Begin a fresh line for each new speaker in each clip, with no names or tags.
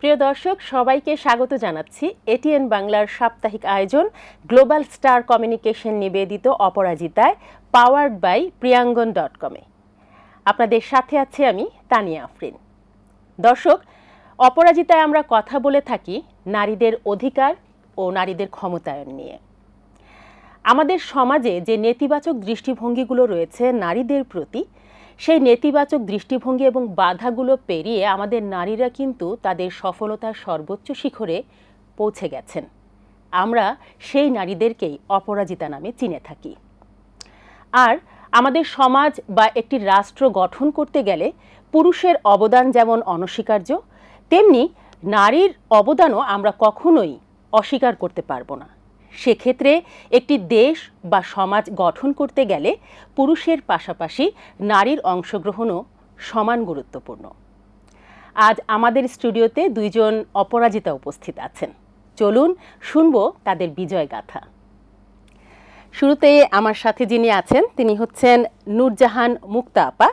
প্রিয় দর্শক, সবাইকে স্বাগত জানাচ্ছি। এটিএন বাংলার সাপ্তাহিক আয়োজন গ্লোবাল স্টার কমিউনিকেশন নিবেদিত অপরাজিতায়, পাওয়ার্ড বাই প্রিয়াঙ্গন ডট কমে আপনাদের সাথে আছি আমি তানিয়া আফরিন। দর্শক, অপরাজিতায় আমরা কথা বলে থাকি নারীদের অধিকার ও নারীদের ক্ষমতায়ন নিয়ে। আমাদের সমাজে যে নেতিবাচক দৃষ্টিভঙ্গিগুলো রয়েছে নারীদের প্রতি সেই নেতিবাচক দৃষ্টিভঙ্গি এবং বাধাগুলো পেরিয়ে আমাদের নারীরা কিন্তু তাদের সফলতার সর্বোচ্চ শিখরে পৌঁছে গেছেন। আমরা সেই নারীদেরকেই অপরাজিতা নামে চিনে থাকি। আর আমাদের সমাজ বা একটি রাষ্ট্র গঠন করতে গেলে পুরুষের অবদান যেমন অনস্বীকার্য, তেমনি নারীর অবদানও আমরা কখনোই অস্বীকার করতে পারব না। সেক্ষেত্রে একটি দেশ বা সমাজ গঠন করতে গেলে পুরুষের পাশাপাশি নারীর অংশগ্রহণও সমান গুরুত্বপূর্ণ। আজ আমাদের স্টুডিওতে দুইজন অপরাজিতা উপস্থিত আছেন। চলুন শুনব তাদের বিজয় গাথা শুরুতে আমার সাথে যিনি আছেন, তিনি হচ্ছেন নূরজাহান মুক্তা আপা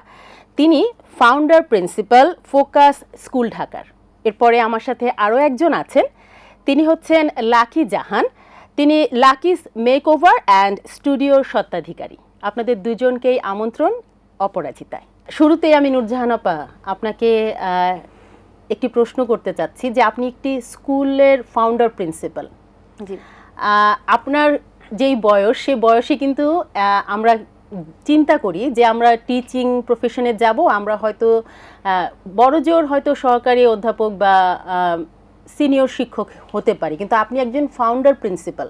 তিনি ফাউন্ডার প্রিন্সিপাল ফোকাস স্কুল ঢাকার। এরপরে আমার সাথে আরও একজন আছেন, তিনি হচ্ছেন লাকি জাহান। তিনি লাকিস মেক ওভার অ্যান্ড স্টুডিওর স্বত্বাধিকারী। আপনাদের দুজনকেই আমন্ত্রণ অপরাজিতায়। শুরুতেই আমি নুরজাহান আপা আপনাকে একটি প্রশ্ন করতে চাচ্ছি যে আপনি একটি স্কুলের ফাউন্ডার প্রিন্সিপাল আপনার যেই বয়স সেই বয়সে কিন্তু আমরা চিন্তা করি যে আমরা টিচিং প্রফেশনে যাব আমরা হয়তো বড়জোর হয়তো সহকারী অধ্যাপক বা সিনিয়র শিক্ষক হতে পারি, কিন্তু আপনি একজন ফাউন্ডার প্রিন্সিপাল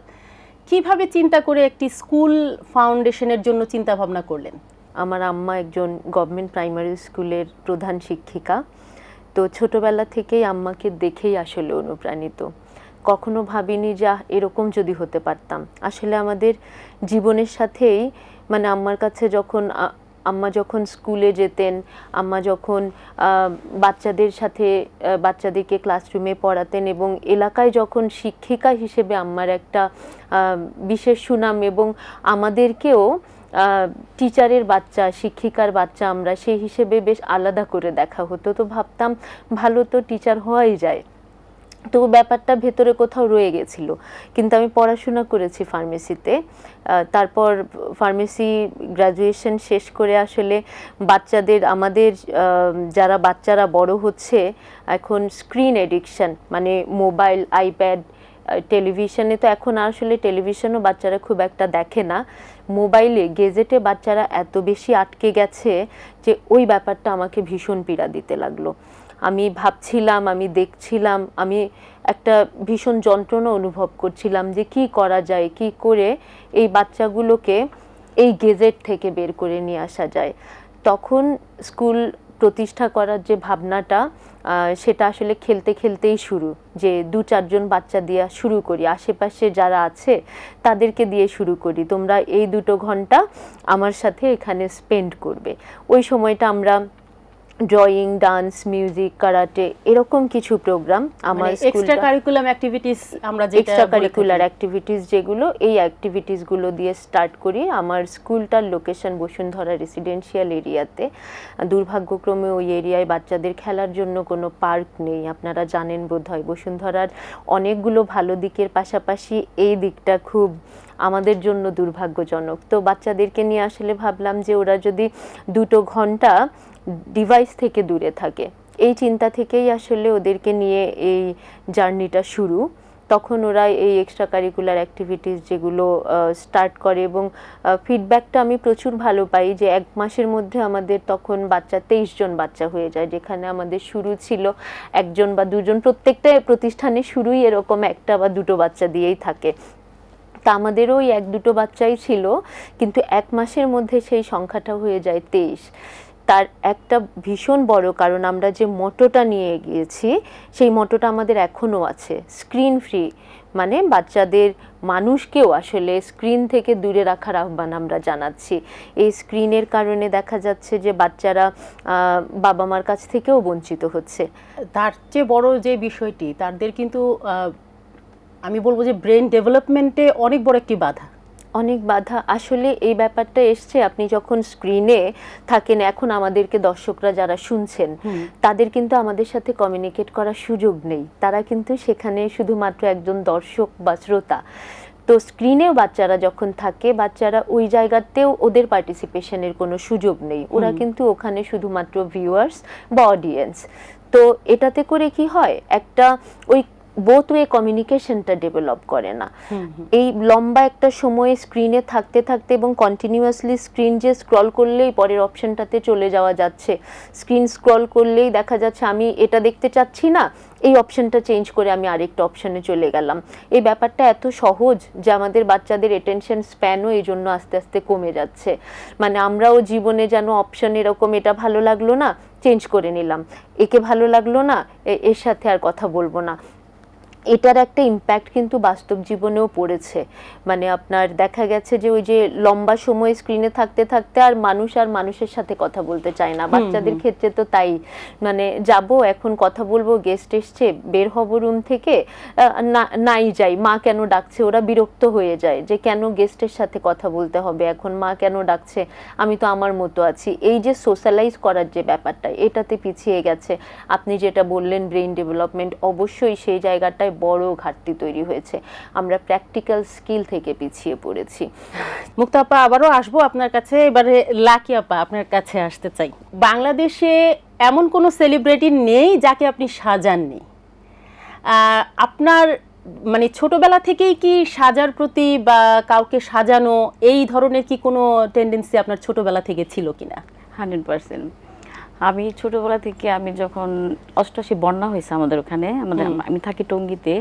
কীভাবে চিন্তা করে একটি স্কুল ফাউন্ডেশনের জন্য চিন্তা ভাবনা করলেন?
আমার আম্মা একজন গভর্নমেন্ট প্রাইমারি স্কুলের প্রধান শিক্ষিকা, তো ছোটবেলা থেকেই আম্মাকে দেখেই আসলে অনুপ্রাণিত। কখনো ভাবিনি যা এরকম যদি হতে পারতাম। আসলে আমাদের জীবনের সাথেই মানে আম্মার কাছে যখন আম্মা যখন স্কুলে যেতেন, আম্মা যখন বাচ্চাদের সাথে বাচ্চাদেরকে ক্লাসরুমে পড়াতেন এবং এলাকায় যখন শিক্ষিকা হিসেবে আম্মার একটা বিশেষ সুনাম এবং আমাদেরকেও টিচারের বাচ্চা, শিক্ষিকার বাচ্চা আমরা সেই হিসেবে বেশ আলাদা করে দেখা হতো। তো ভাবতাম, ভালো তো টিচার হওয়াই যায়। তো ব্যাপারটা ভেতরে কোথাও রয়ে গেছিল। কিন্তু আমি পড়াশোনা করেছি ফার্মেসিতে তারপর ফার্মেসি গ্র্যাজুয়েশন শেষ করে আসলে বাচ্চাদের, আমাদের যারা বাচ্চারা বড় হচ্ছে, এখন স্ক্রিন এডিকশন মানে মোবাইল আইপ্যাড টেলিভিশনে তো এখন আসলে টেলিভিশনও বাচ্চারা খুব একটা দেখে না। মোবাইলে গেজেটে বাচ্চারা এত বেশি আটকে গেছে যে ওই ব্যাপারটা আমাকে ভীষণ পীড়া দিতে লাগল। আমি ভাবছিলাম, আমি দেখছিলাম, আমি একটা ভীষণ যন্ত্রণা অনুভব করছিলাম যে কি করা যায়, কি করে এই বাচ্চাগুলোকে এই গেজেট থেকে বের করে নিয়ে আসা যায়। তখন স্কুল প্রতিষ্ঠা করার যে ভাবনাটা সেটা আসলে খেলতে খেলতেই শুরু। যে দু চারজন বাচ্চা দিয়ে শুরু করি, আশেপাশে যারা আছে তাদেরকে দিয়ে শুরু করি। তোমরা এই দুটো ঘণ্টা আমার সাথে এখানে স্পেন্ড করবে। ওই সময়টা আমরা ড্রয়িং ডান্স মিউজিক কারাটে এরকম কিছু প্রোগ্রাম আমার
এক্সট্রা কারিকুলাম অ্যাক্টিভিটিস আমরা যেটা
এক্সট্রা কারিকুলার অ্যাক্টিভিটিস যেগুলো এই অ্যাক্টিভিটিসগুলো দিয়ে স্টার্ট করি আমার স্কুলটার লোকেশন বসুন্ধরা রেসিডেন্সিয়াল এরিয়াতে দুর্ভাগ্যক্রমে ওই এরিয়ায় বাচ্চাদের খেলার জন্য কোনো পার্ক নেই। আপনারা জানেন বোধহয় বসুন্ধরার অনেকগুলো ভালো দিকের পাশাপাশি এই দিকটা খুব আমাদের জন্য দুর্ভাগ্যজনক। তো বাচ্চাদেরকে নিয়ে আসলে ভাবলাম যে ওরা যদি দুটো ঘণ্টা ডিভাইস থেকে দূরে থাকে। এই চিন্তা থেকেই আসলে ওদেরকে নিয়ে এই জার্নিটা শুরু। তখন ওরা এই এক্সট্রা কারিকুলার অ্যাক্টিভিটিস যেগুলো স্টার্ট করে এবং ফিডব্যাকটা আমি প্রচুর ভালো পাই যে এক মাসের মধ্যে আমাদের তখন বাচ্চা, তেইশ জন বাচ্চা হয়ে যায়। যেখানে আমাদের শুরু ছিল একজন বা দুজন, প্রত্যেকটা প্রতিষ্ঠানে শুরুই এরকম একটা বা দুটো বাচ্চা দিয়েই থাকে। তা আমাদেরও ওই এক দুটো বাচ্চাই ছিল, কিন্তু এক মাসের মধ্যে সেই সংখ্যাটা হয়ে যায় তেইশ। তার একটা ভীষণ বড় কারণ, আমরা যে মোটোটা নিয়ে গিয়েছি, সেই মোটোটা আমাদের এখনও আছে। স্ক্রিন ফ্রি মানে বাচ্চাদের মানুষকেও আসলে স্ক্রিন থেকে দূরে রাখার আহ্বান আমরা জানাচ্ছি। এই স্ক্রিনের কারণে দেখা যাচ্ছে যে বাচ্চারা বাবা মার কাছ থেকেও বঞ্চিত হচ্ছে।
তার চেয়ে বড় যে বিষয়টি, তাদের কিন্তু আমি বলব যে ব্রেন ডেভেলপমেন্টে অনেক বড় একটি বাধা।
অনেক বাধা। আসলে এই ব্যাপারটা এসছে আপনি যখন স্ক্রিনে থাকেন এখন আমাদেরকে দর্শকরা যারা শুনছেন তাদের কিন্তু আমাদের সাথে কমিউনিকেট করার সুযোগ নেই। তারা কিন্তু সেখানে শুধুমাত্র একজন দর্শক বা শ্রোতা। তো স্ক্রিনেও বাচ্চারা যখন থাকে বাচ্চারা ওই জায়গাতেও ওদের পার্টিসিপেশনের কোনো সুযোগ নেই। ওরা কিন্তু ওখানে শুধুমাত্র ভিউয়ার্স বা অডিয়েন্স তো এটাতে করে কি হয়? একটা ওই বোথ ওয়ে কমিউনিকেশনটা ডেভেলপ করে না। এই লম্বা একটা সময়ে স্ক্রিনে থাকতে থাকতে এবং কন্টিনিউয়াসলি স্ক্রিন যে স্ক্রল করলেই পরের অপশনটাতে চলে যাওয়া যাচ্ছে। স্ক্রিন স্ক্রল করলেই দেখা যাচ্ছে আমি এটা দেখতে চাচ্ছি না এই অপশনটা চেঞ্জ করে আমি আরেকটা অপশনে চলে গেলাম। এই ব্যাপারটা এত সহজ যে আমাদের বাচ্চাদের এটেনশন স্প্যানও এই জন্য আস্তে আস্তে কমে যাচ্ছে। মানে আমরাও জীবনে যেন অপশন এরকম এটা ভালো লাগল না চেঞ্জ করে নিলাম। একে ভালো লাগল না এর সাথে আর কথা বলব না। এটার একটা ইম্প্যাক্ট কিন্তু বাস্তব জীবনেও পড়েছে। মানে আপনার দেখা গেছে যে ওই যে লম্বা সময় স্ক্রিনে থাকতে থাকতে আর মানুষ আর মানুষের সাথে কথা বলতে চায় না। বাচ্চাদের ক্ষেত্রে তো তাই। মানে যাব এখন কথা বলব গেস্ট এসছে বের হব রুম থেকে না নাই যাই। মা কেন ডাকছে? ওরা বিরক্ত হয়ে যায় যে কেন গেস্টের সাথে কথা বলতে হবে? এখন মা কেন ডাকছে? আমি তো আমার মতো আছি। এই যে সোশ্যালাইজ করার যে ব্যাপারটা এটাতে পিছিয়ে গেছে। আপনি যেটা বললেন ব্রেইন ডেভেলপমেন্ট অবশ্যই সেই জায়গাটায় বড় ঘাটতি তৈরি হয়েছে। আমরা প্র্যাকটিক্যাল স্কিল থেকে পিছিয়ে পড়েছি।
মুক্তা আপা, আবারও আসব আপনার কাছে। এবারে লাকি আপা, আপনার কাছে আসতে চাই। বাংলাদেশে এমন কোনো সেলিব্রিটি নেই যাকে আপনি সাজাননি। আপনার মানে ছোটবেলা থেকেই কি সাজার প্রতি বা কাউকে সাজানো, এই ধরনের কি কোনো টেন্ডেন্সি আপনার ছোটবেলা থেকে ছিল কিনা?
Hundred percent. আমি ছোটবেলা থেকে আমি যখন অষ্টাশি বন্যা হয়েছে আমাদের ওখানে আমাদের আমি থাকি টঙ্গিতে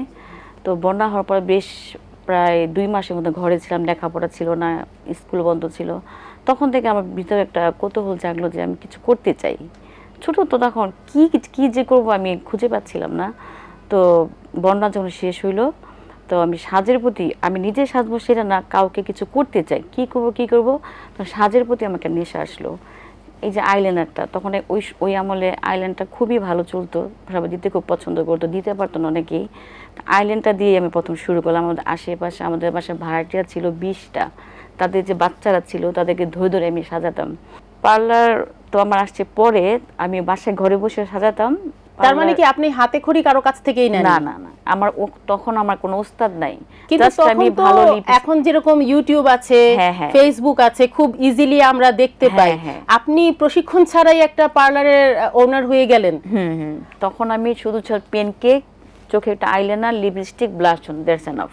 তো বন্যা হওয়ার পর বেশ প্রায় দুই মাসের মধ্যে ঘরে ছিলাম লেখাপড়া ছিল না স্কুল বন্ধ ছিল। তখন থেকে আমার ভিতরে একটা কৌতূহল জাগলো যে আমি কিছু করতে চাই। ছোট তো তখন কি কি যে করব আমি খুঁজে পাচ্ছিলাম না। তো বন্যা যখন শেষ হইল তো আমি সাজের প্রতি আমি নিজে সাজবো সেটা না কাউকে কিছু করতে চাই। কি করব কি করব? তো সাজের প্রতি আমাকে নেশা আসলো। এই যে আইল্যান্ডারটা, তখন ওই ওই আমলে আইল্যান্ডটা খুবই ভালো চলতো সবাই দিতে খুব পছন্দ করতো, দিতে পারতো না অনেকেই। আইল্যান্ডটা দিয়ে আমি প্রথম শুরু করলাম। আমাদের আশেপাশে, আমাদের বাসায় ভাড়াটিয়া ছিল বিশটা। তাদের যে বাচ্চারা ছিল, তাদেরকে ধরে ধরে আমি সাজাতাম। পার্লার তো আমার আসছে পরে, আমি বাসায় ঘরে বসে সাজাতাম।
তার মানে কি আপনি হাতে খড়ি কারও কাছ থেকেই নেন
না না না। আমার তখন আমার কোনো ওস্তাদ নাই।
কিন্তু
আমি ভালো
এখন যেরকম ইউটিউব আছে
হ্যাঁ, হ্যাঁ।
ফেসবুক আছে খুব ইজিলি আমরা দেখতে
হ্যাঁ,
পাই।
হ্যাঁ।
আপনি প্রশিক্ষণ ছাড়াই একটা পার্লারের ওনার হয়ে গেলেন।
হুম হুম। তখন আমি শুধু পেন কেক চোখে একটা eyeliner lipstick blush that's enough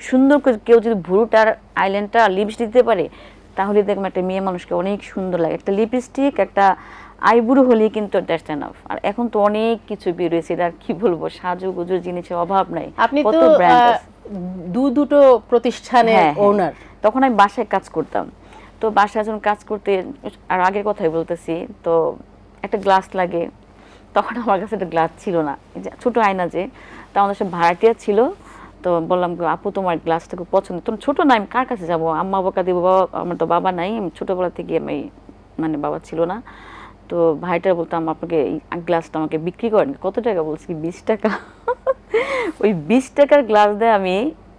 সুন্দর করে কেউ যদি ভুরুটার আইল্যান্ডটা লিপস্টিক দিতে পারে তাহলে দেখবেন একটা মেয়ে মানুষকে অনেক সুন্দর লাগে। একটা লিপস্টিক একটা আইবুড়ো হলেই কিন্তু দ্যাটস এনাফ আর এখন তো অনেক কিছু বেরিয়েছে আর কি বলব সাজুগুজুর জিনিসের অভাব নাই।
আপনি তো। দু দুটো প্রতিষ্ঠানের
হ্যাঁ, হ্যাঁ।
ওনার
তখন আমি বাসায় কাজ করতাম। তো বাসায় যখন কাজ করতে আর আগের কথাই বলতেছি তো একটা গ্লাস লাগে তখন আমার কাছে একটা গ্লাস ছিল না। ছোট আয়না যে তা আমাদের সব ভাড়াটিয়া ছিল তো বললাম আপু তোমার গ্লাসটা খুব পছন্দ। তুমি ছোট না আমি কার কাছে যাব? আম্মা বাবা দিব বাবা আমার তো বাবা নাই আমি ছোটবেলা থেকে আমি মানে বাবা ছিল না। তো ভাইটার বলতাম আপনাকে এই গ্লাসটা আমাকে বিক্রি করেন। কত টাকা? বলছি বিশ টাকা। ওই বিশ টাকার গ্লাস দিয়ে আমি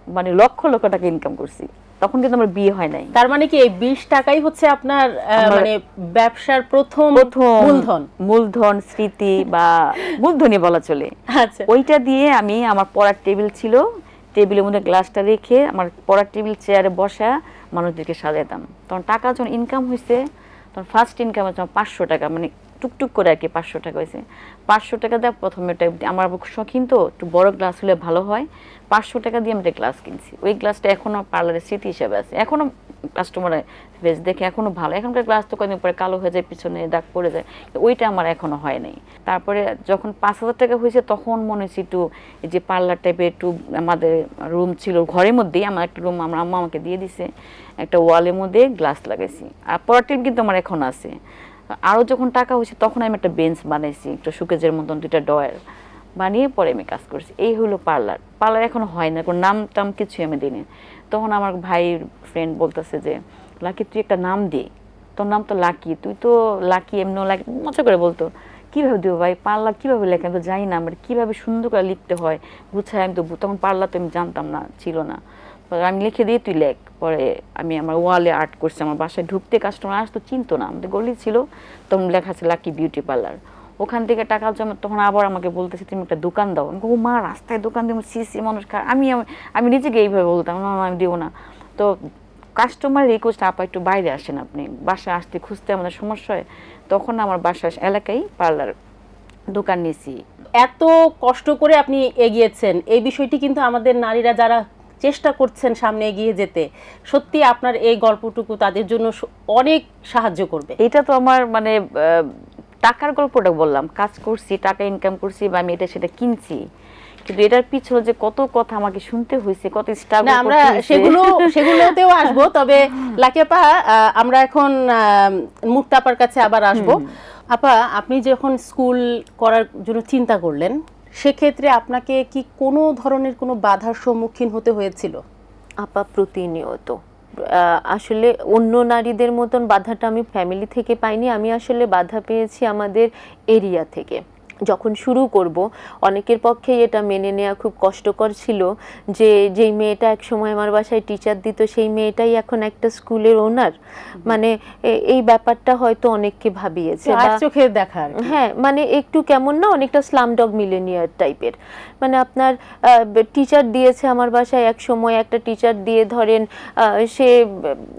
মানে লক্ষ লক্ষ টাকা ইনকাম করছি। তখন কিন্তু আমার বিয়ে হয় নাই।
তার মানে কি এই বিশ টাকাই হচ্ছে আপনার মানে ব্যবসার প্রথম
প্রথম
মূলধন?
মূলধন স্মৃতি বা মূলধনই বলা চলে।
আচ্ছা।
ওইটা দিয়ে আমি আমার পড়ার টেবিল ছিল। টেবিলের মধ্যে গ্লাসটা রেখে আমার পড়ার টেবিল চেয়ারে বসা মানুষদেরকে সাজাতাম তখন টাকা যখন ইনকাম হয়েছে তখন ফার্স্ট ইনকাম হচ্ছে পাঁচশো টাকা মানে টুকটুক করে আর কি পাঁচশো টাকা হয়েছে। পাঁচশো টাকা দেওয়া প্রথমে আমার শখিন তো, একটু বড় গ্লাস হলে ভালো হয়। পাঁচশো টাকা দিয়ে আমি একটা গ্লাস কিনছি। ওই গ্লাসটা এখনও পার্লারের স্মৃতি হিসেবে আছে। এখনও কাস্টমার বেশ দেখে এখনও ভালো। এখনকার গ্লাস তো কদিন পরে কালো হয়ে যায়, পিছনে দাগ পড়ে যায়। ওইটা আমার এখনও হয় নাই। তারপরে যখন পাঁচ হাজার টাকা হয়েছে, তখন মনে হচ্ছে একটু যে পার্লার টাইপের একটু আমাদের রুম ছিল। ঘরের মধ্যেই আমার একটা রুম আমার আম্মা আমাকে দিয়ে দিছে। একটা ওয়ালের মধ্যে গ্লাস লাগাইছি। আর পড়ার টেবিল কিন্তু আমার এখন আছে। আরও যখন টাকা হয়েছে, তখন আমি একটা বেঞ্চ বানাইছি, একটু সুকেজের মতন দুইটা ডয়ার। বানিয়ে পরে আমি কাজ করছি। এই হলো পার্লার। পার্লার এখন হয় না, কোনো নাম টাম কিছুই আমি দিইনি। তখন আমার ভাইয়ের ফ্রেন্ড বলতেছে যে, লাকি, তুই একটা নাম দে। তোর নাম তো লাকি। তুই তো লাকি এমনি লাকি, মজা করে বলতো। কীভাবে দেবো ভাই? পার্লার কীভাবে লেখা? আমি তো জানি না, আমার কীভাবে সুন্দর করে লিখতে হয়। গুছায় আমি তো, তখন পার্লার তো আমি জানতাম না, ছিল না। আমি লিখে দিই, তুই লেখ। পরে আমি আমার ওয়ালে আর্ট করছি, আমার বাসায় ঢুকতে কাস্টমার আসতো, চিনতো না। আমাদের গলি ছিল, তখন লেখা আছে লাকি বিউটি পার্লার ওখান থেকে টাকা জমা, তখন আবার আমাকে বলতেছে, তুমি একটা দোকান দাও। আমি মা, রাস্তায় দোকান দিব সি সি মানুষ খা-" আমি, আমি- নিজেকে এইভাবে বলতাম আমি দিব না। তো কাস্টমার রিকোয়েস্ট আপা, একটু বাইরে আসেন আপনি, বাসায় আসতে খুঁজতে আমাদের সমস্যা হয়। তখন আমার বাসার এলাকায় পার্লার দোকান নিয়েছি।
এত কষ্ট করে আপনি এগিয়েছেন। এই বিষয়টি কিন্তু আমাদের নারীরা যারা চেষ্টা করছেন সামনে এগিয়ে যেতে। সত্যি আপনার এই গল্পটুকু তাদের জন্য অনেক সাহায্য করবে।
এটা তো আমার মানে টাকার গল্পটা বললাম। কাজ করছি টাকা ইনকাম করছি বা আমি এটা সেটা কিনছি। কিন্তু এটার পিছনে যে কত কথা আমাকে শুনতে হয়েছে কত স্ট্রাগল
আমরা সেগুলো সেগুলোতেও আসব। তবে লাকিয়াপা আমরা এখন মুক্তাপার কাছে আবার আসব। আপা আপনি যখন স্কুল করার জন্য চিন্তা করলেন সেক্ষেত্রে আপনাকে কি কোনো ধরনের কোনো বাধার সম্মুখীন হতে হয়েছিল?
আপা, প্রতিনিয়ত। আসলে অন্য নারীদের মতন বাধাটা আমি ফ্যামিলি থেকে পাইনি। আমি আসলে বাধা পেয়েছি আমাদের এরিয়া থেকে। যখন শুরু করব অনেকের পক্ষেই এটা মেনে নেওয়া খুব কষ্টকর ছিল যে যেই মেয়েটা এক সময় আমার বাসায় টিচার দিত সেই মেয়েটাই এখন একটা স্কুলের ওনার মানে এই ব্যাপারটা হয়তো অনেককে ভাবিয়েছে
চোখে দেখা
হ্যাঁ মানে একটু কেমন না অনেকটা স্লাম ডগ মিলেনিয়ার টাইপের মানে আপনার টিচার দিয়েছে আমার বাসায় এক সময় একটা টিচার দিয়ে ধরেন সে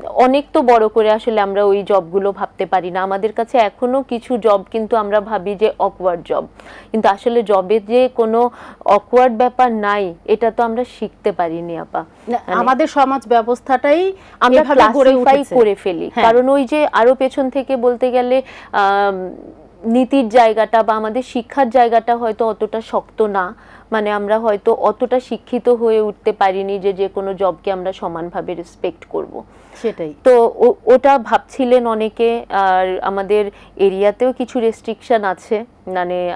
অনেক তো বড় করে আসলে আমরা ওই জবগুলো ভাবতে পারি না। আমাদের কাছে এখনও কিছু জব কিন্তু আমরা ভাবি যে অকওয়ার্ড জব কিন্তু আসলে জবে যে কোনো অকওয়ার্ড ব্যাপার নাই এটা তো আমরা শিখতে পারিনি আপা।
আমাদের সমাজ ব্যবস্থাটাই
আমরা ক্লাসিফাই করে ফেলি।
হ্যাঁ।
কারণ ওই যে আরও পেছন থেকে বলতে গেলে নীতির জায়গাটা বা আমাদের শিক্ষার জায়গাটা হয়তো অতটা শক্ত না। মানে আমরা হয়তো অতটা শিক্ষিত হয়ে উঠতে পারিনি যে যে কোনো জবকে আমরা সমানভাবে রেসপেক্ট করব।
সেটাই।
তো ও- ওটা ভাবছিলেন অনেকে আর আমাদের এরিয়াতেও কিছু রেস্ট্রিকশন আছে। মানে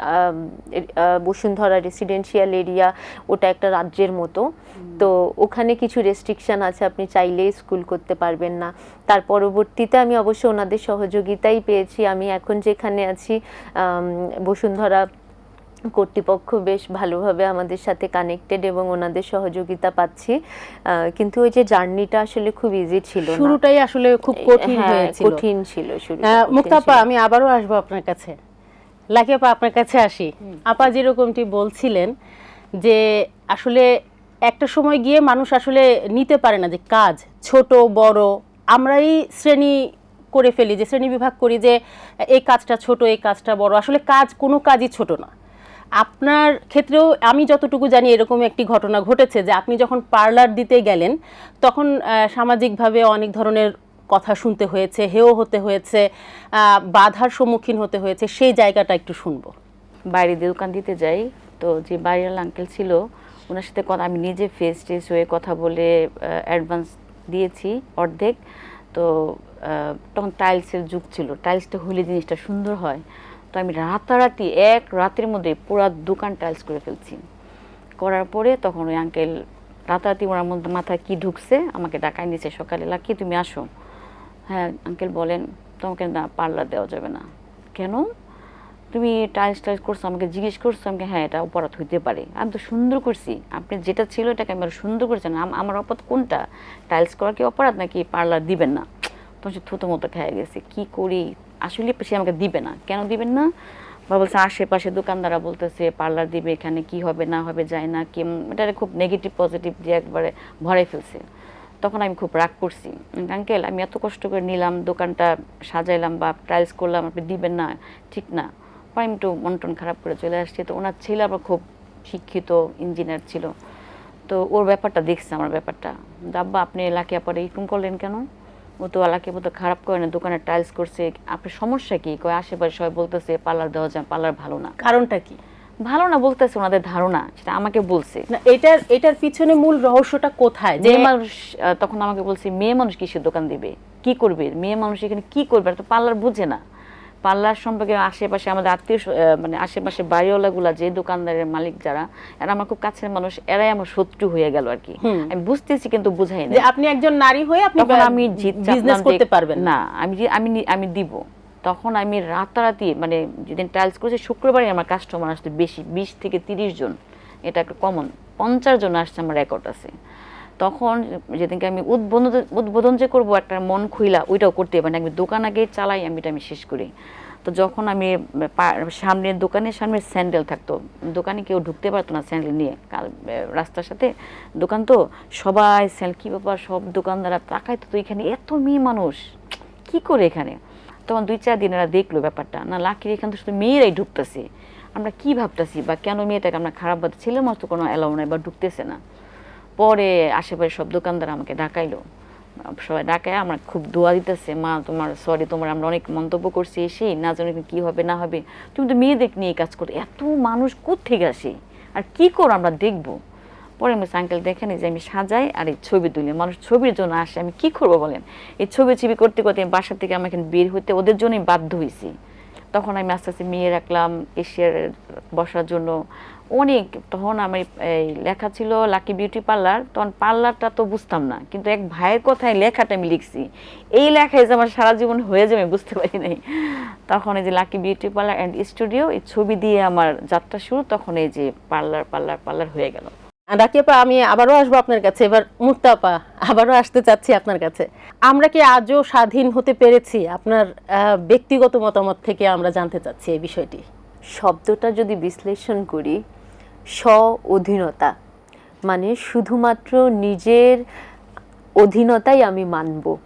বসুন্ধরা রেসিডেন্সিয়াল এরিয়া ওটা একটা রাজ্যের মতো। তো ওখানে কিছু রেস্ট্রিকশন আছে আপনি চাইলেই স্কুল করতে পারবেন না। তার পরবর্তীতে আমি অবশ্য ওনাদের সহযোগিতাই পেয়েছি। আমি এখন যেখানে আছি বসুন্ধরা কর্তৃপক্ষ বেশ ভালোভাবে আমাদের সাথে কানেক্টেড এবং ওনাদের সহযোগিতা পাচ্ছি। কিন্তু ওই যে জার্নিটা আসলে খুব ইজি ছিল
শুরুটাই আসলে খুব কঠিন
হ্যাঁ,
হয়েছিল।
কঠিন ছিল কঠিন
মুক্তাপা আমি আবারও আসব আপনার কাছে। লাকি আপা আপনার কাছে আসি। আপা যেরকমটি বলছিলেন যে আসলে একটা সময় গিয়ে মানুষ আসলে নিতে পারে না যে কাজ ছোট বড় আমরাই শ্রেণি করে ফেলি যে শ্রেণি বিভাগ করি যে এই কাজটা ছোট এই কাজটা বড়। আসলে কাজ কোনো কাজই ছোট না। আপনার ক্ষেত্রেও আমি যতটুকু জানি এরকম একটি ঘটনা ঘটেছে যে আপনি যখন পার্লার দিতে গেলেন, তখন সামাজিকভাবে অনেক ধরনের কথা শুনতে হয়েছে, হেও হতে হয়েছে বাধার সম্মুখীন হতে হয়েছে, সেই জায়গাটা একটু শুনব।
বাইরে দিয়ে দোকান দিতে যাই, তো যে বাড়ির আঙ্কেল ছিল, ওনার সাথে কথা, আমি নিজে ফেস টেস হয়ে কথা বলে অ্যাডভান্স দিয়েছি অর্ধেক। তো তখন টাইলসের যুগ ছিল টাইলসটা হলে জিনিসটা সুন্দর হয়। তো আমি রাতারাতি এক রাতের মধ্যে পুরো দোকান টাইলস করে ফেলছি। করার পরে তখন ওই আঙ্কেল রাতারাতি ওনার মধ্যে মাথায় কি ঢুকছে, আমাকে ডাকাই নিয়েছে সকালে, লাকি, তুমি আসো। হ্যাঁ আঙ্কেল বলেন, তোমাকে না, পার্লার দেওয়া যাবে না। কেন? তুমি টাইলস টাইলস করছ, আমাকে জিজ্ঞেস করছ। আমাকে হ্যাঁ এটা অপরাধ হইতে পারে। আমি তো সুন্দর করছি। আপনি যেটা ছিল এটাকে আমি সুন্দর করছেন আমার অপরাধ কোনটা? টাইলস করা কি অপরাধ নাকি পার্লার দিবেন না? তখন সে থুতো মতো খেয়ে গেছে। কি করি? আসলে সে আমাকে দিবে না। কেন দিবেন না? বা বলছে, আশেপাশে দোকানদাররা বলতেছে, পার্লার দিবে, এখানে কি হবে, না হবে, যায় না, কি এটা খুব নেগেটিভ পজিটিভ দিয়ে একবারে ভরাই ফেলছে। তখন আমি খুব রাগ করছি। আঙ্কেল, আমি এত কষ্ট করে নিলাম, দোকানটা সাজাইলাম বা টাইলস করলাম, আপনি দিবেন না, ঠিক না। পরে আমি একটু মন টন খারাপ করে চলে আসছি। তো ওনার ছেলে আবার খুব শিক্ষিত ইঞ্জিনিয়ার ছিল। তো ওর ব্যাপারটা দেখছে, আমার ব্যাপারটা। দাব্বা, আপনি এলাকে পরে এরকম করলেন কেন? এলাকে মতো খারাপ করে না দোকানে টাইলস করছে। আপনার সমস্যা কি? কয় আশেপাশে সবাই বলতেছে পার্লার দেওয়া যায় পার্লার ভালো না।
কারণটা কি?
ভালো না বলতেছে ওনাদের ধারণা সেটা আমাকে বলছে।
না এটার এটার পিছনে মূল রহস্যটা কোথায়? যে
মানুষ তখন আমাকে বলছে মেয়ে মানুষ কিসের দোকান দিবে? কি করবে? মেয়ে মানুষ এখানে কি করবে? তো পার্লার বুঝে না। পার্লার সম্পর্কে আশেপাশে আমাদের আত্মীয় মানে আশেপাশে বাড়িওয়ালাগুলা যে দোকানদারের মালিক যারা এরা আমার খুব কাছের মানুষ এরাই আমার শত্রু হয়ে গেল আর কি। আমি বুঝতেছি কিন্তু বুঝাই না
যে আপনি একজন নারী হয়ে আপনি
আমি
বিজনেস করতে পারবেন না।
আমি আমি আমি দিব। তখন আমি রাতারাতি মানে যেদিন টাইলস করেছি শুক্রবারই আমার কাস্টমার আসতে বেশি বিশ থেকে তিরিশ জন। এটা একটা কমন পঞ্চাশ জন আসছে আমার রেকর্ড আছে। তখন যেদিনকে আমি উদ্বোধন উদ্বোধন যে করব, একটা মন খুইলা, ওইটাও করতে পারি আমি দোকান আগে চালাই, আমি এটা আমি শেষ করি। তো যখন আমি সামনের দোকানের সামনে স্যান্ডেল থাকতো। দোকানে কেউ ঢুকতে পারতো না স্যান্ডেল নিয়ে। কাল রাস্তার সাথে দোকান তো, সবাই স্যান্ডেল, কী ব্যাপার? সব দোকানদাররা তাকাইতো তো এখানে এত মেয়ে মানুষ। কি করে এখানে? তখন দুই, চার দিন এরা দেখল ব্যাপারটা। না লাকির এখান তো শুধু মেয়েরাই ঢুকতেছে। আমরা কি ভাবতেছি? বা কেন মেয়েটাকে আমরা খারাপ ভাবতে ছেলের মতো কোনো অ্যালাউ নাই বা ঢুকতেছে না। পরে আশেপাশে সব দোকানদার আমাকে ডাকাইলো। সবাই ডাকায়, আমরা খুব দোয়া দিতেছে, মা, তোমার সরি তোমার আমরা অনেক মন্তব্য করছি এসে, না জানি কি হবে, না হবে। তুমি তো মেয়েদের নিয়ে কাজ করো, এত মানুষ কোথেকে আসে? আর কি করো আমরা দেখব? পরে আমি আঙ্কেল দেখেন যে আমি সাজাই আর এই ছবি তুলি। মানুষ ছবির জন্য আসে, আমি কি করব বলেন? এই ছবি ছবি করতে করতে আমি বাসা থেকে আমাকে বের হতে ওদের জন্যই বাধ্য হয়েছি তখন আমি আস্তে আস্তে মেয়ে রাখলাম এশিয়ার বসার জন্য অনেক তখন আমার এই লেখা ছিল লাকি বিউটি পার্লার তখন পার্লারটা তো বুঝতাম না। কিন্তু এক ভাইয়ের কথায় লেখাটা আমি লিখছি। এই লেখায় যে আমার সারা জীবন হয়ে যাবে বুঝতে পারি নাই। তখন এই যে lucky beauty parlour and studio এই ছবি দিয়ে আমার যাত্রা শুরু তখন এই যে পার্লার পার্লার পার্লার হয়ে গেল।
রাকিয়াপা আমি আবারও আসব আপনার কাছে। এবার মুক্তাপা আবারও আসতে চাচ্ছি আপনার কাছে। আমরা কি আজও স্বাধীন হতে পেরেছি? আপনার আহ, ব্যক্তিগত মতামত থেকে আমরা জানতে চাচ্ছি এই বিষয়টি।
শব্দটা যদি বিশ্লেষণ করি স্ব অধীনতা মানে শুধুমাত্র নিজের অধীনতাই আমি মানব।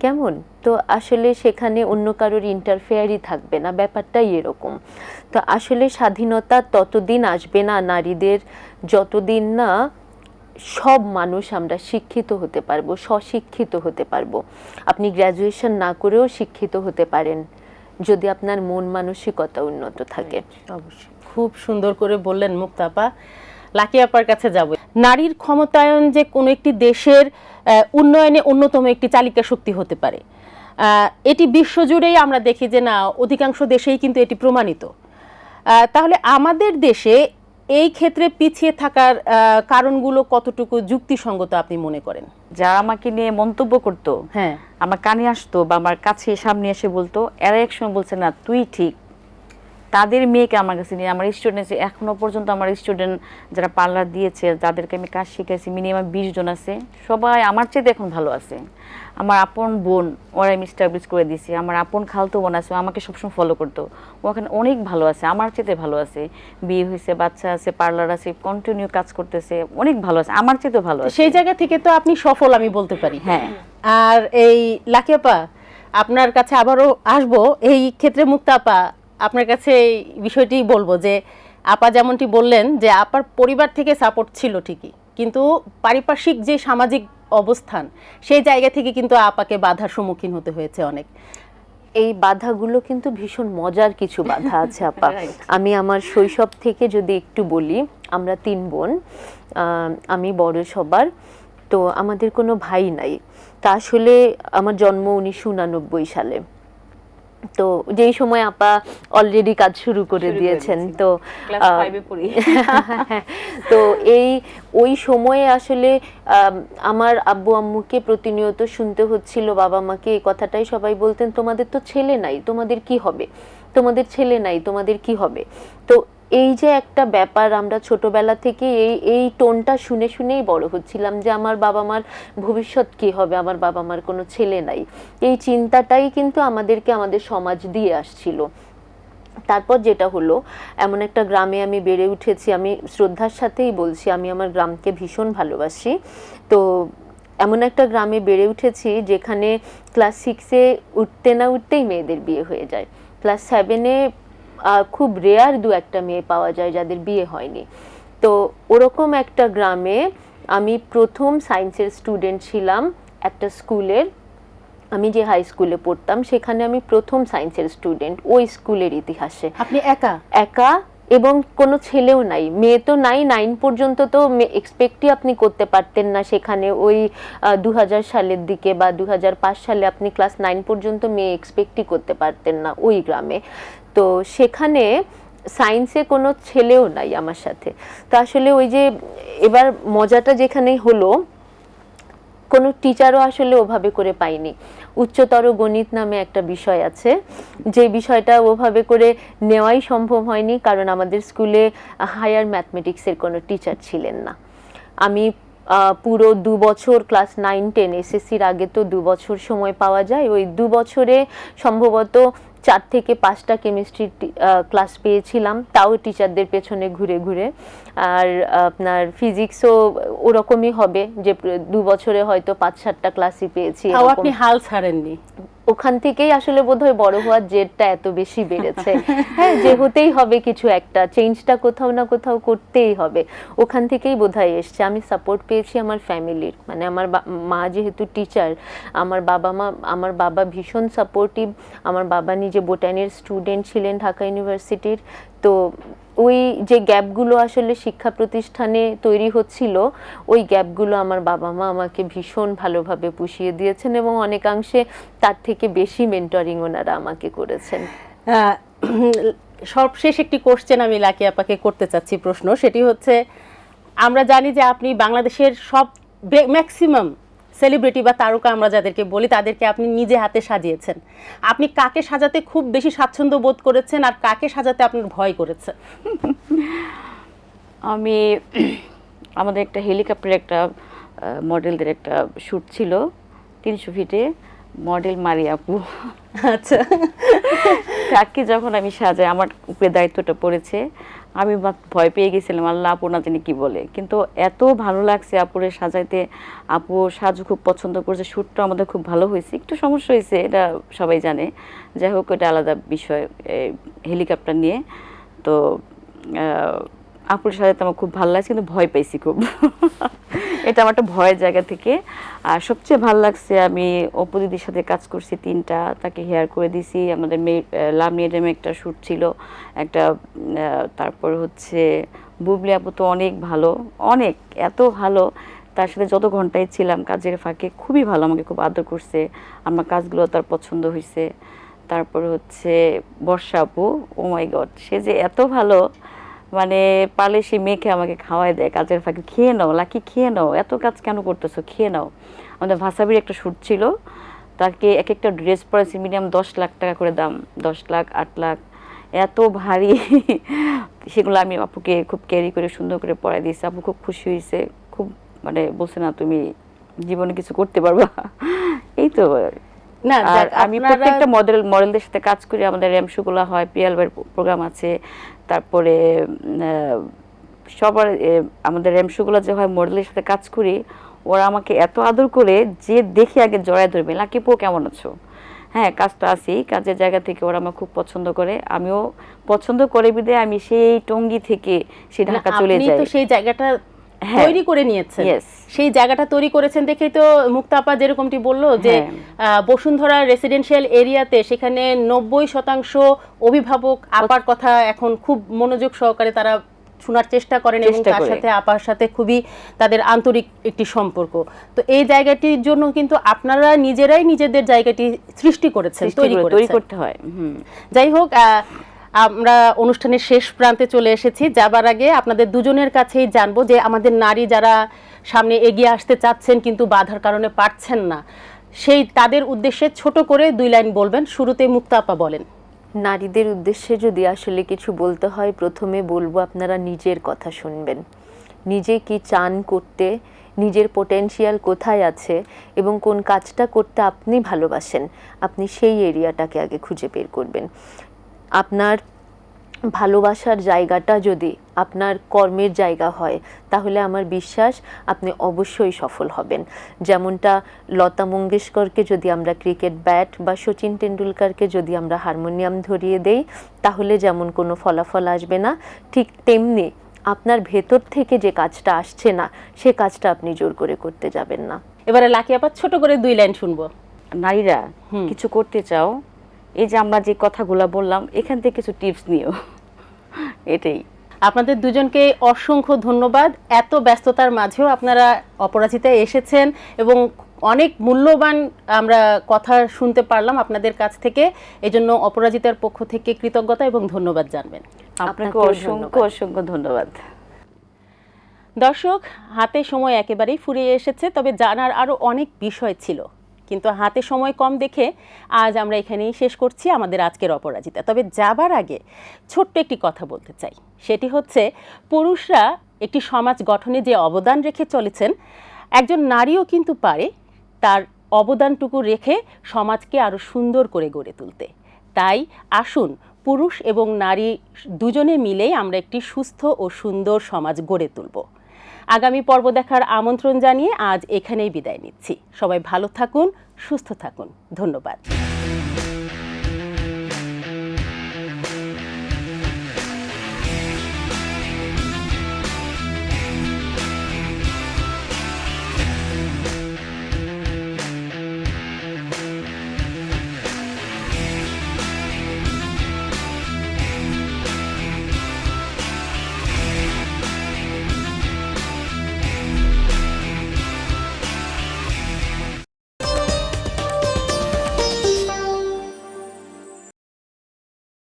কেমন? তো আসলে সেখানে অন্য কারোর ইন্টারফেয়ারই থাকবে না, ব্যাপারটাই এরকম। তো আসলে স্বাধীনতা ততদিন আসবে না, নারীদের যতদিন না সব মানুষ আমরা শিক্ষিত হতে পারব, স্বশিক্ষিত হতে পারব। আপনি গ্র্যাজুয়েশন না করেও শিক্ষিত হতে পারেন, যদি আপনার মন মানসিকতা উন্নত থাকে।
অবশ্যই। খুব সুন্দর করে বললেন মুক্তাপা লাকি আপার কাছে যাব। নারীর ক্ষমতায়ন যে কোনো একটি দেশের উন্নয়নে অন্যতম একটি চালিকা শক্তি হতে পারে। এটি বিশ্বজুড়েই আমরা দেখি যে না অধিকাংশ দেশেই কিন্তু এটি প্রমাণিত। তাহলে আমাদের দেশে এই ক্ষেত্রে পিছিয়ে থাকার কারণগুলো কতটুকু যুক্তিসঙ্গত আপনি মনে করেন?
যারা আমাকে নিয়ে মন্তব্য করতো
হ্যাঁ।
আমার কানে আসতো বা আমার কাছে সামনে এসে বলতো এরা একসময় বলছে না তুই ঠিক তাদের মেয়েকে আমার কাছে নিয়ে আমার স্টুডেন্ট এখনও পর্যন্ত আমার স্টুডেন্ট যারা পার্লার দিয়েছে যাদেরকে আমি কাজ শিখেছি মিনিমাম বিশ জন আছে। সবাই আমার চেয়ে এখন ভালো আছে। আমার আপন বোন ওরা আমি স্টাবলিশ করে দিয়েছি। আমার আপন খালতো বোন আছে আমাকে সবসময় ফলো করতো। ও এখন অনেক ভালো আছে আমার চেয়ে ভালো আছে। বিয়ে হয়েছে বাচ্চা আছে পার্লার আছে কন্টিনিউ কাজ করতেছে অনেক ভালো আছে আমার চেয়ে ভালো আছে।
সেই জায়গা থেকে তো আপনি সফল আমি বলতে পারি।
হ্যাঁ।
আর এই লাকিয়াপা আপনার কাছে আবারও আসব এই ক্ষেত্রে মুক্তা আপা আপনার কাছে এই বিষয়টি বলব যে আপা যেমনটি বললেন যে আপার পরিবার থেকে সাপোর্ট ছিল ঠিকই কিন্তু পারিপার্শ্বিক যে সামাজিক অবস্থান সেই জায়গা থেকে কিন্তু আপাকে বাধার সম্মুখীন হতে হয়েছে অনেক।
এই বাধাগুলো কিন্তু ভীষণ মজার কিছু বাধা আছে আপা। আমি আমার শৈশব থেকে যদি একটু বলি আমরা তিন বোন আমি বড় সবার তো আমাদের কোনো ভাই নাই। তা আসলে আমার জন্ম উনিশশো উনানব্বই সালে। তো যেই সময় আপা অলরেডি কাজ শুরু করে দিয়েছেন তো তো এই ওই সময়ে আসলে আম, আমার আব্বু আম্মুকে প্রতিনিয়ত শুনতে হচ্ছিল বাবা মাকে এই কথাটাই সবাই বলতেন তোমাদের তো ছেলে নাই তোমাদের কি হবে? তোমাদের ছেলে নাই তোমাদের কি হবে? তো এই যে একটা ব্যাপার, আমরা ছোটবেলা থেকে এই এই টোনটা শুনে শুনেই বড় হচ্ছিলাম যে আমার বাবা মার ভবিষ্যৎ কি হবে, আমার বাবা মার কোনো ছেলে নাই। এই চিন্তাটাই কিন্তু আমাদেরকে আমাদের সমাজ দিয়ে আসছিল। তারপর যেটা হলো, এমন একটা গ্রামে আমি বেড়ে উঠেছি, আমি শ্রদ্ধার সাথেই বলছি, আমি আমার গ্রামকে ভীষণ ভালোবাসি। তো এমন একটা গ্রামে বেড়ে উঠেছি যেখানে ক্লাস সিক্সে উঠতে না উঠতেই মেয়েদের বিয়ে হয়ে যায়। ক্লাস সেভেনে খুব রেয়ার দু একটা মেয়ে পাওয়া যায় যাদের বিয়ে হয়নি। তো ওরকম একটা গ্রামে আমি প্রথম সায়েন্সের স্টুডেন্ট ছিলাম একটা স্কুলের। আমি যে হাই স্কুলে পড়তাম সেখানে আমি প্রথম সায়েন্সের স্টুডেন্ট ওই স্কুলের ইতিহাসে।
আপনি একা?
একা এবং কোনো ছেলেও নাই। মেয়ে তো নাই নাইন পর্যন্ত তো এক্সপেক্টই আপনি করতে পারতেন না। সেখানে ওই দু হাজার সালের দিকে বা দু হাজার পাঁচ সালে আপনি ক্লাস নাইন পর্যন্ত মেয়ে এক্সপেক্টই করতে পারতেন না ওই গ্রামে। তো সেখানে সায়েন্সে কোনো ছেলেও নাই আমার সাথে। তো আসলে ওই যে এবার মজাটা যেখানে হলো, কোনো টিচারও আসলে ওভাবে করে পাইনি উচ্চতর গণিত নামে একটা বিষয় আছে। যে বিষয়টা ওভাবে করে নেওয়াই সম্ভব হয়নি, কারণ আমাদের স্কুলে হায়ার ম্যাথমেটিক্সের কোনো টিচার ছিলেন না। আমি পুরো দু বছর ক্লাস নাইন টেন এসএসসির আগে তো দু বছর সময় পাওয়া যায়। ওই দু বছরে সম্ভবত চার থেকে পাঁচটা কেমিস্ট্রি ক্লাস পেয়েছিলাম। তাও টিচারদের পেছনে ঘুরে ঘুরে। আর আপনার ফিজিক্সও ওরকমই হবে যে দু বছরে হয়তো পাঁচ সাতটা ক্লাসই পেয়েছি
আপনি হাল ছাড়েননি।
ওখান থেকেই আসলে বোধহয় বড় হওয়ার জেদটা এত বেশি বেড়েছে। হ্যাঁ যে হতেই হবে কিছু একটা চেঞ্জটা কোথাও না কোথাও করতেই হবে। ওখান থেকেই বোধহয় এসছে। আমি সাপোর্ট পেয়েছি আমার ফ্যামিলির মানে আমার মা যেহেতু টিচার আমার বাবা মা, আমার বাবা ভীষণ সাপোর্টিভ আমার বাবা নিজে বোটানির স্টুডেন্ট ছিলেন ঢাকা ইউনিভার্সিটির তো ওই যে গ্যাপগুলো আসলে শিক্ষা প্রতিষ্ঠানে তৈরি হচ্ছিল, ওই গ্যাপগুলো আমার বাবা মা আমাকে ভীষণ ভালোভাবে পুষিয়ে দিয়েছেন এবং অনেকাংশে তার থেকে বেশি মেন্টরিং ওনারা আমাকে করেছেন।
সর্বশেষ একটি কোশ্চেন আমি লাকি আপাকে করতে চাচ্ছি প্রশ্ন, সেটি হচ্ছে, আমরা জানি যে আপনি বাংলাদেশের সব ম্যাক্সিমাম সেলিব্রিটি বা তারকা আমরা যাদেরকে বলি তাদেরকে আপনি নিজে হাতে সাজিয়েছেন। আপনি কাকে সাজাতে খুব বেশি স্বাচ্ছন্দ্য বোধ করেছেন আর কাকে সাজাতে আপনার ভয় করেছে?
আমি আমাদের একটা হেলিকপ্টার একটা মডেলদের একটা শ্যুট ছিল তিনশো ফিটে মডেল মারি আপু।
আচ্ছা।
তাকে যখন আমি সাজাই আমার উপরে দায়িত্বটা পড়েছে। আমি ভয় পেয়ে গেছিলাম, আল্লাহ আপু না তিনি কি বলে। কিন্তু এত ভালো লাগছে আপুরে সাজাইতে। আপু সাজু খুব পছন্দ করছে শ্যুটটা আমাদের খুব ভালো হয়েছে। একটু সমস্যা হয়েছে, এটা সবাই জানে। যাই হোক, এটা আলাদা বিষয় হেলিকপ্টার নিয়ে। তো আহ, সাথে সাজাতে আমার খুব ভালো লাগছে কিন্তু ভয় পাইছি খুব। এটা আমার একটা ভয়ের জায়গা থেকে। আর সবচেয়ে ভালো লাগছে আমি অপু দিদির সাথে কাজ করছি তিনটা তাকে হেয়ার করে দিছি। আমাদের মেয়ে লামিয়া ড্যামে একটা শ্যুট ছিল একটা তারপর হচ্ছে বুবলি আপু তো অনেক ভালো অনেক এত ভালো। তার সাথে যত ঘন্টায় ছিলাম কাজের ফাঁকে খুবই ভালো আমাকে খুব আদর করছে। আমার কাজগুলো তার পছন্দ হয়েছে তারপর হচ্ছে বর্ষা আপু ও মাই গড সে যে এত ভালো। মানে পারলে সে মেখে আমাকে খাওয়াই দেয় কাজের ফাঁকে। খেয়ে নাও লাকি খেয়ে নাও। এত কাজ কেন করতেছো? খেয়ে নাও। আমাদের ভাসাবির একটা শ্যুট ছিল। তাকে এক একটা ড্রেস পরেছি মিনিমাম দশ লাখ টাকা করে দাম। দশ লাখ আট লাখ। এত ভারী। সেগুলো আমি আপুকে খুব ক্যারি করে সুন্দর করে পরাই দিয়েছি। আপু খুব খুশি হয়েছে। খুব মানে বলছে না তুমি জীবনে কিছু করতে পারবা। এই তো
না
আর আমি প্রত্যেকটা মডেল মডেলদের সাথে কাজ করি। আমাদের র্যামশুগুলো হয় পিএলবের প্রোগ্রাম আছে। তারপরে সবার আমাদের র্যামশুগুলো যে হয় মডেলের সাথে কাজ করি ওরা আমাকে এত আদর করে যে দেখে আগে জড়ায় ধরবে লাকিপো কেমন আছো হ্যাঁ কাজটা আছি কাজের জায়গা থেকে ওরা আমার খুব পছন্দ করে আমিও পছন্দ করে বিদে আমি সেই টঙ্গি থেকে সেই ঢাকা চলে যাই
তো সেই জায়গাটা। তৈরি করে নিয়েছেন। সেই জায়গাটা তৈরি করেছেন দেখেই তো মুক্তাপা যেরকমটি বলল যে
হ্যাঁ।
বসুন্ধরা রেসিডেন্সিয়াল এরিয়াতে সেখানে নব্বই শতাংশ অভিভাবক আপার কথা এখন খুব মনোযোগ সহকারে তারা শোনার চেষ্টা করেন এবং তার সাথে আপার সাথে খুবই তাদের আন্তরিক একটি সম্পর্ক। তো এই জায়গাটির জন্য কিন্তু আপনারা নিজেরাই নিজেদের জায়গাটি সৃষ্টি করেছেন তৈরি
করে- করতে হয়
যাই হোক আহ, আমরা অনুষ্ঠানের শেষ প্রান্তে চলে এসেছি। যাবার আগে আপনাদের দুজনের কাছেই জানব যে আমাদের নারী যারা সামনে এগিয়ে আসতে চাচ্ছেন কিন্তু বাধার কারণে পারছেন না, সেই তাদের উদ্দেশ্যে ছোট করে দুই লাইন বলবেন। শুরুতে মুক্তাপা বলেন।
নারীদের উদ্দেশ্যে যদি আসলে কিছু বলতে হয়, প্রথমে বলব আপনারা নিজের কথা শুনবেন। নিজে কি চান করতে, নিজের পোটেনশিয়াল কোথায় আছে এবং কোন কাজটা করতে আপনি ভালোবাসেন, আপনি সেই এরিয়াটাকে আগে খুঁজে বের করবেন। আপনার ভালোবাসার জায়গাটা যদি আপনার কর্মের জায়গা হয় তাহলে আমার বিশ্বাস আপনি অবশ্যই সফল হবেন। যেমনটা লতা মঙ্গেশকরকে যদি আমরা ক্রিকেট ব্যাট বা সচিন টেন্ডুলকারকে যদি আমরা হারমোনিয়াম ধরিয়ে দেই তাহলে যেমন কোনো ফলাফল আসবে না ঠিক তেমনি আপনার ভেতর থেকে যে কাজটা আসছে না সে কাজটা আপনি জোর করে করতে যাবেন না।
এবারে লাকি আপা ছোট করে দুই লাইন শুনব।
নারীরা
হুম।
কিছু করতে চাও এই যে আমরা যে কথাগুলো বললাম এখান থেকে কিছু টিপস নিও। এটাই।
আপনাদের দুজনকে অসংখ্য ধন্যবাদ। এত ব্যস্ততার মাঝেও আপনারা অপরাজিতায় এসেছেন এবং অনেক মূল্যবান আমরা কথা শুনতে পারলাম আপনাদের কাছ থেকে। এজন্য অপরাজিতার পক্ষ থেকে কৃতজ্ঞতা এবং ধন্যবাদ জানবেন।
আপনাকে অসংখ্য অসংখ্য ধন্যবাদ।
দর্শক হাতে সময় একেবারেই ফুরিয়ে এসেছে তবে জানার আরও অনেক বিষয় ছিল। কিন্তু হাতে সময় কম দেখে আজ আমরা এখানেই শেষ করছি আমাদের আজকের অপরাজিতা। তবে যাবার আগে ছোট্ট একটি কথা বলতে চাই। সেটি হচ্ছে, পুরুষরা একটি সমাজ গঠনে যে অবদান রেখে চলেছেন, একজন নারীও কিন্তু পারে তার অবদানটুকু রেখে সমাজকে আরও সুন্দর করে গড়ে তুলতে। তাই আসুন, পুরুষ এবং নারী দুজনে মিলেই আমরা একটি সুস্থ ও সুন্দর সমাজ গড়ে তুলব। আগামী পর্ব দেখার আমন্ত্রণ জানিয়ে আজ এখানেই বিদায় নিচ্ছি। সবাই ভালো থাকুন, সুস্থ থাকুন। ধন্যবাদ।